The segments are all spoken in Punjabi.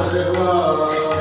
ਪਰਵਾਰ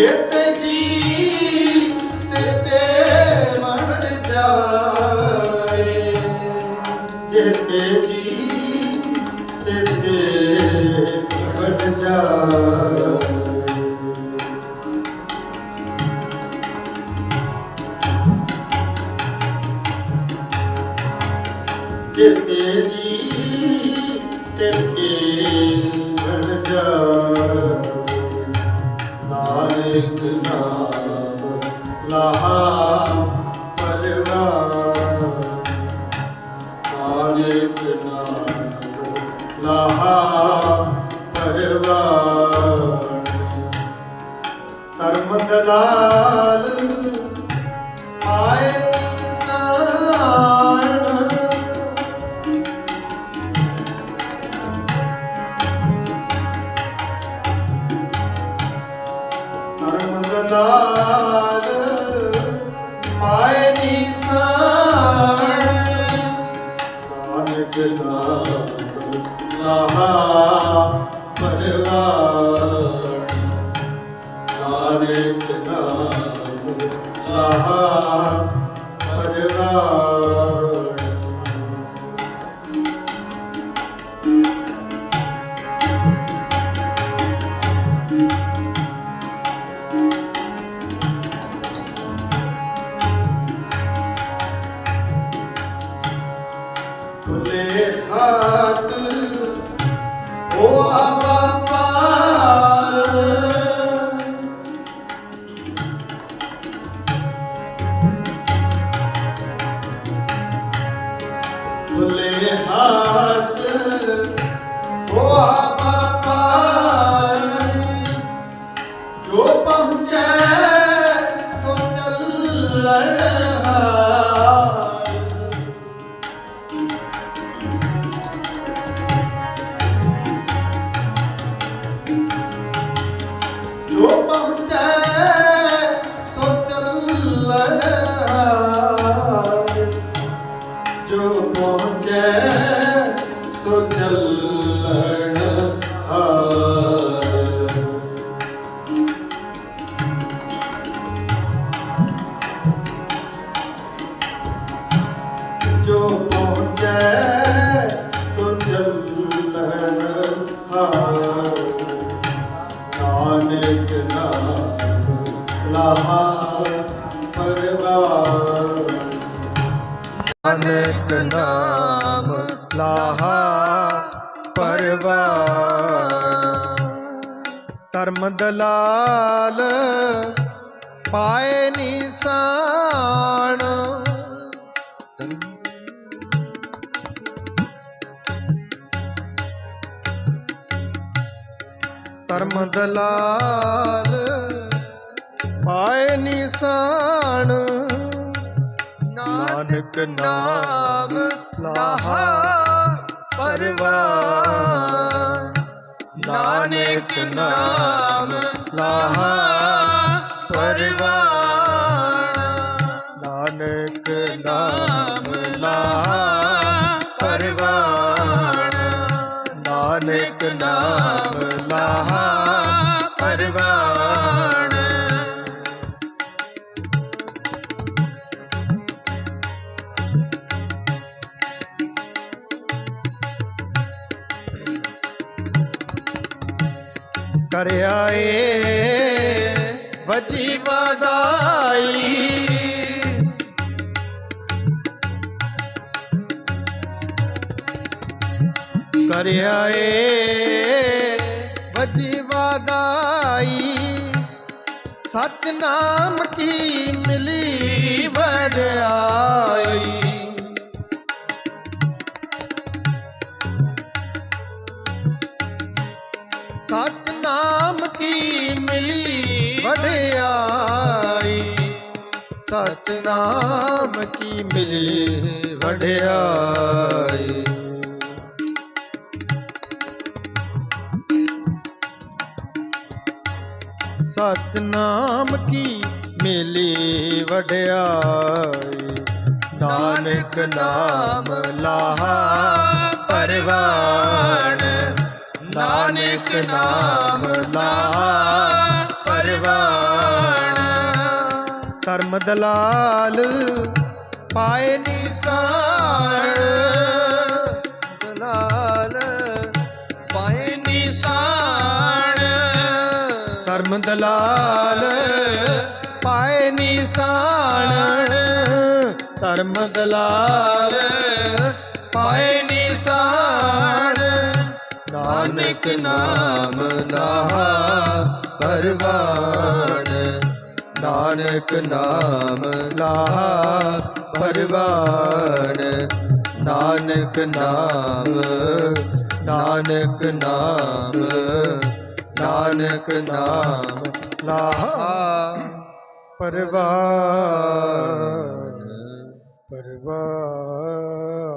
ਚੇਤੇ ਜੀ ਤੇ ਮਨ ਬਣ ਜਾਰੇ ਜੀ ਤੇ ਤੇ ਬਣ ਜਾਰੇ ਜੀ ਤੇਥੇ ਬਣ ਜਾ ਨਾਨਕ ਨਾਮ ਲਹਾ ਪਰਵਾਰ ਨਾਨਕ ਨਾਮ ਲਹਾ ਪਰਵਾਰ ਧਰਮ ਦਲਾਲ ਧਰਮ ਦਲਾਲ ਪਾਏ ਨਿਸਾਨ। ਨਾਨਕ ਨਾਮ ਲਹਾ ਪਰਵਾਰ। ਨਾਨਕ ਨਾਮ ਲਹਾ ਪਰਵਾਰ। ਖੁੱਲੇ ਹਾਟ ਹੋਆ ਵਪਾਰ। ਖੁੱਲੇ ਹਾਟ ਹੋਆ ਵਪਾਰ। ਜੋ ਪਹੁੰਚੈ ਸੋ ਚੱਲਣ ਹਾਰ। ਪਰਵਾਰ ਧਰਮ ਦਲਾਲ ਪਾਏ ਨਿਸ਼ਾਨ ਧਰਮ ਦਲਾਲ ਪਾਏ ਨਿਸ਼ਾਨ ਨਾਨਕ ਨਾਮ ਲਾਹਾ। ਪਰਵਾਰ। ਨਾਨਕ ਨਾਮ ਲਾਹਾ ਪਰਵਾਰ। ਨਾਨਕ ਨਾਮ ਲਾਹਾ ਪਰਵਾਰ। ਨਾਨਕ ਨਾਮ ਲਾਹਾ ਪਰਵਾਨ ਧਰਿਆ ਏ ਵਜੀ ਵਧਾਈ। ਕਰਿਆ ਏ ਵਜੀ ਵਧਾਈ। ਸਤਨਾਮ ਕੀ ਮਿਲੀ ਵਡਿਆਈ। ਸਚ ਨਾਮ ਕੀ ਮਿਲੀ ਵਡਿਆਈ? ਸਚ ਨਾਮ ਕੀ ਮਿਲੀ ਵਡਿਆਈ? ਸਚ ਨਾਮ ਕੀ ਮਿਲੀ ਵਡਿਆਈ? ਨਾਨਕ ਨਾਮ ਲਾਹਾ ਪਰਵਾਣ ਨਾਨਕ ਨਾਮ ਲਾਹਾ ਪਰਵਾਣ। ਧਰਮ ਦਲਾਲ ਪਾਏ ਨਿਸਾਨ। ਦਲਾਲ ਪਾਏ ਨਿਸ਼ਾਨ। ਧਰਮ ਦਲਾਲ ਪਾਏ ਨਿਸ਼ਾਨ। ਧਰਮ ਦਲਾਲ ਪਾਏ ਨਿਸ਼ਾਨ। ਨਾਨਕ ਨਾਮ ਲਾਹਾ ਪਰਵਾਨ ਨਾਨਕ ਨਾਮ ਲਾਹਾ ਪਰਵਾਨ ਨਾਨਕ ਨਾਮ ਨਾਨਕ ਨਾਮ ਨਾਨਕ ਨਾਮ ਲਾਹਾ ਪਰਵਾਨ ਪਰਵਾਨ